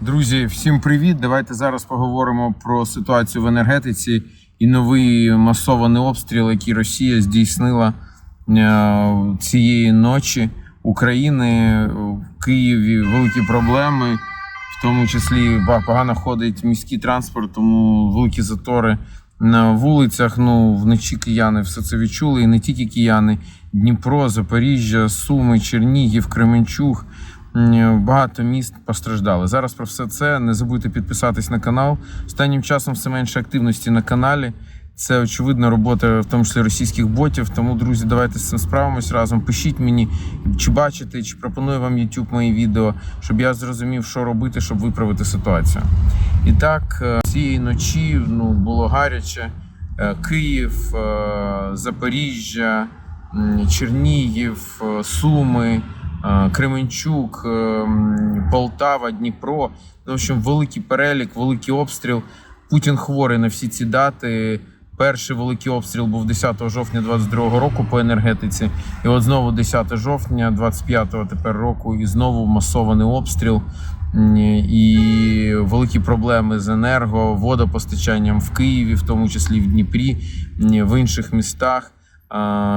Друзі, всім привіт! Давайте зараз поговоримо про ситуацію в енергетиці і новий масований обстріл, який Росія здійснила е, цієї ночі України в Києві. Великі проблеми, в тому числі погано ходить міський транспорт, тому великі затори на вулицях. Ну вночі кияни все це відчули, і не тільки кияни. Дніпро, Запоріжжя, Суми, Чернігів, Кременчуг. М, Багато міст постраждали. Зараз про все це не забудьте підписатись на канал. Останнім часом все менше активності на каналі. Це очевидно робота, в тому числі російських ботів. Тому, друзі, давайте з цим справимось разом. Пишіть мені, чи бачите, чи пропонує вам YouTube мої відео, щоб я зрозумів, що робити, щоб виправити ситуацію. І так, е, цієї ночі ну було гаряче. Е, Київ, е, Запоріжжя, Чернігів, е, Суми. Е, Кременчук, е, Полтава, Дніпро. Ну, В общем, великий перелік, великий обстріл. Путін хворий на всі ці дати. Перший великий обстріл був 10 жовтня 22 року по енергетиці. І от знову 10 жовтня 25 тепер року, і знову масований обстріл. І великі проблеми з енерго, водопостачанням в Києві, в тому числі в Дніпрі, в інших містах.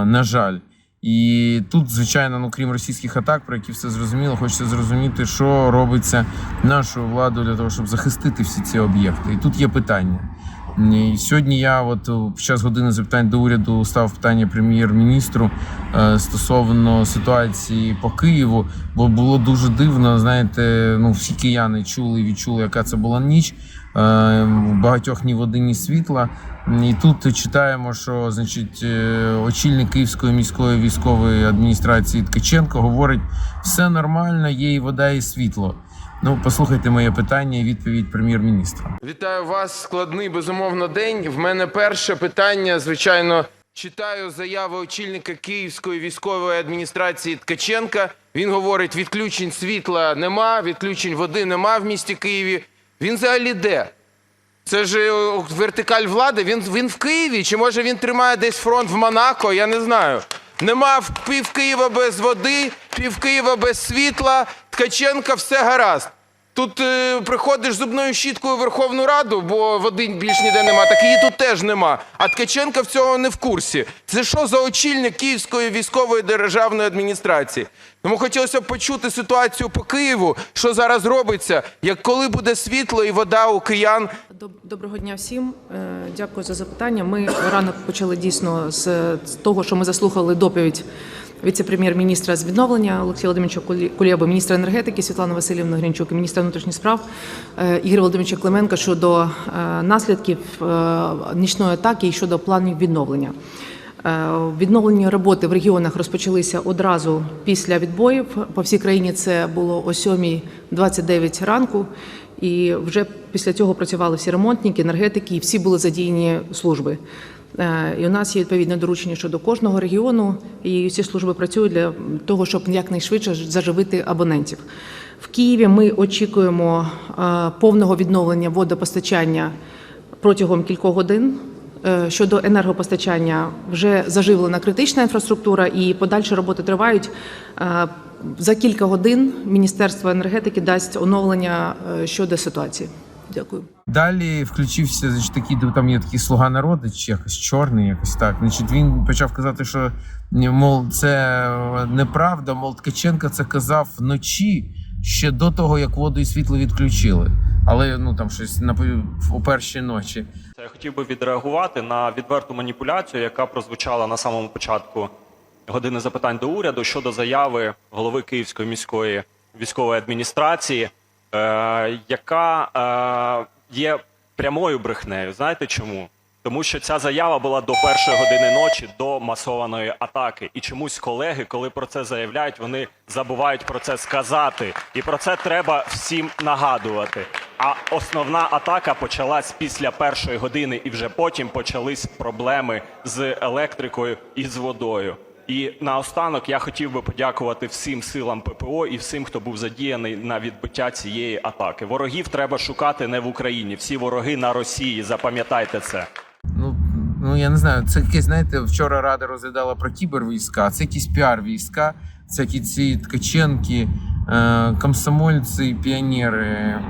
На жаль. І тут, звичайно, ну крім російських атак, про які все зрозуміло, хочеться зрозуміти, що робиться нашою владою для того, щоб захистити всі ці об'єкти. І тут є питання. І сьогодні я, от під час години запитань до уряду, став питання прем'єр-міністру е, стосовно ситуації по Києву, бо було дуже дивно. Знаєте, ну всі кияни чули і відчули, яка це була ніч. Е, багатьох ні води, ні світла. І тут читаємо, що значить е, очільник Київської міської військової адміністрації Ткаченко говорить: все нормально, є і вода, і світло. Ну, послухайте моє питання і відповідь прем'єр-міністра. Вітаю вас. Складний безумовно день. В мене перше питання. Звичайно, читаю заяви очільника Київської військової адміністрації Ткаченка. Він говорить: відключень світла нема, відключень води нема в місті Києві. Він взагалі де? Це ж е, вертикаль влади. Він, він в Києві? Чи може він тримає десь фронт в Монако? Я не знаю. Нема пів Києва без води, пів Києва без світла. Ткаченка все гаразд. Тут е, приходиш зубною щіткою в Верховну Раду, бо води більш ніде нема, так її тут теж нема. А Ткаченка в цьому не в курсі. Це що за очільник Київської військової державної адміністрації? Тому хотілося б почути ситуацію по Києву, що зараз робиться, як коли буде світло і вода у киян, Доброго дня всім. Е, Дякую за запитання. Ми ранок почали дійсно з того, що ми заслухали доповідь віце-прем'єр-міністра з відновлення Олексія Володимировича Кулєби, міністра енергетики Світлани Васильівни Гринчук і міністра внутрішніх справ е, Ігоря Володимировича Клименка щодо е, наслідків е, нічної атаки і щодо планів відновлення. Відновлені роботи в регіонах розпочалися одразу після відбоїв. По всій країні це було о 7.29 ранку. І вже після цього працювали всі ремонтники, енергетики, і всі були задіяні служби. Е, І у нас є відповідне доручення щодо кожного регіону, і всі служби працюють для того, щоб якнайшвидше заживити абонентів. В Києві ми очікуємо е, повного відновлення водопостачання протягом кількох годин. Е, Щодо енергопостачання, вже заживлена критична інфраструктура і подальші роботи тривають. За кілька годин Міністерство енергетики дасть оновлення щодо ситуації. Дякую. Далі включився значить, такий, там є такий слуга народу, чи якось чорний, якось так. Значить, він почав казати, що мол, це е, неправда. Мол, Ткаченко це казав вночі ще до того, як воду і світло відключили. Але ну там щось на у першій ночі. Я хотів би відреагувати на відверту маніпуляцію, яка прозвучала на самому початку години запитань до уряду щодо заяви голови Київської міської військової адміністрації, яка е, є прямою брехнею. Знаєте чому? Тому що ця заява була до першої години ночі, до масованої атаки. І чомусь колеги, коли про це заявляють, вони забувають про це сказати. І про це треба всім нагадувати. А основна атака почалась після першої години, і вже потім почались проблеми з електрикою і з водою. І наостанок я хотів би подякувати всім силам ППО і всім, хто був задіяний на відбиття цієї атаки. Ворогів треба шукати не в Україні. Всі вороги на Росії. Запам'ятайте це. Ну, ну я не знаю, це якесь, знаєте, вчора Рада розглядала про кібервійська, це якісь піар-війська, це які ці Ткаченки, е, комсомольці, піонери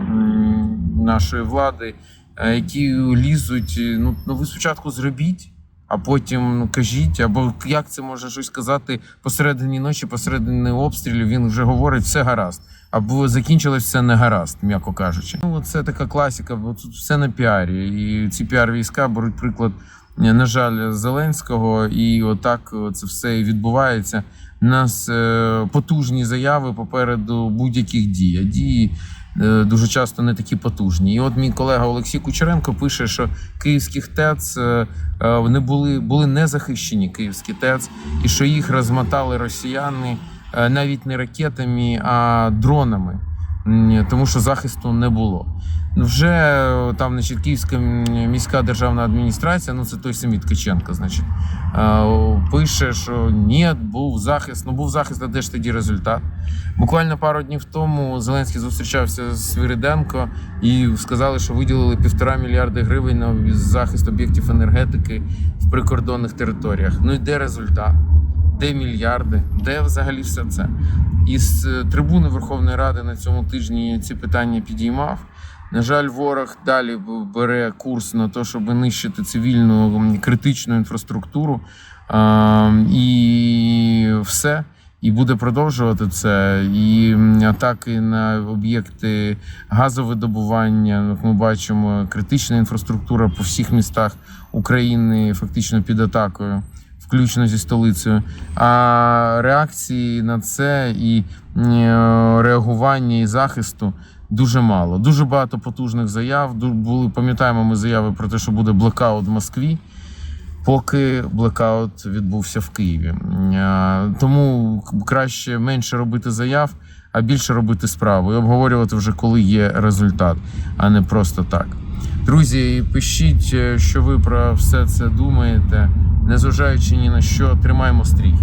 нашої влади, е, які лізуть. е, Ну, ну ви спочатку зробіть. А потім ну, кажіть, або як це може щось сказати посередині ночі, посередині обстрілів. Він вже говорить все гаразд. Або закінчилось все не гаразд, м'яко кажучи. Ну це така класика, бо тут все на піарі. І ці піар війська беруть приклад, е, на жаль, Зеленського, і отак це все і відбувається. У нас е, потужні заяви попереду будь-яких дій. А дії дуже часто не такі потужні. І от мій колега Олексій Кучеренко пише, що київських ТЕЦ е, е, вони були, були не захищені, київські ТЕЦ, і що їх розмотали росіяни е, навіть не ракетами, а дронами, тому що захисту не було. Вже е, там, значить, Київська міська державна адміністрація, ну це той самий Ткаченко, значить, е, пише, що ні, був захист. Ну був захист, а де ж тоді результат? Буквально пару днів тому Зеленський зустрічався з Свириденко і сказали, що виділили півтора мільярди гривень на захист об'єктів енергетики в прикордонних територіях. Ну і де результат? Де мільярди? Де взагалі все це? Із е, трибуни Верховної Ради на цьому тижні ці питання підіймав. На жаль, ворог далі бере курс на те, щоб нищити цивільну критичну інфраструктуру. І все. І буде продовжувати це. І атаки на об'єкти газовидобування. Ми бачимо, критична інфраструктура по всіх містах України фактично під атакою, включно зі столицею. А реакції на це і е, реагування і захисту дуже мало. Дуже багато потужних заяв. Були пам'ятаємо ми заяви про те, що буде блекаут в Москві поки блекаут відбувся в Києві. Е, Тому краще менше робити заяв, а більше робити справу і обговорювати вже коли є результат, а не просто так. Друзі, пишіть, е, що ви про все це думаєте, незважаючи ні на що, тримаємо стрій.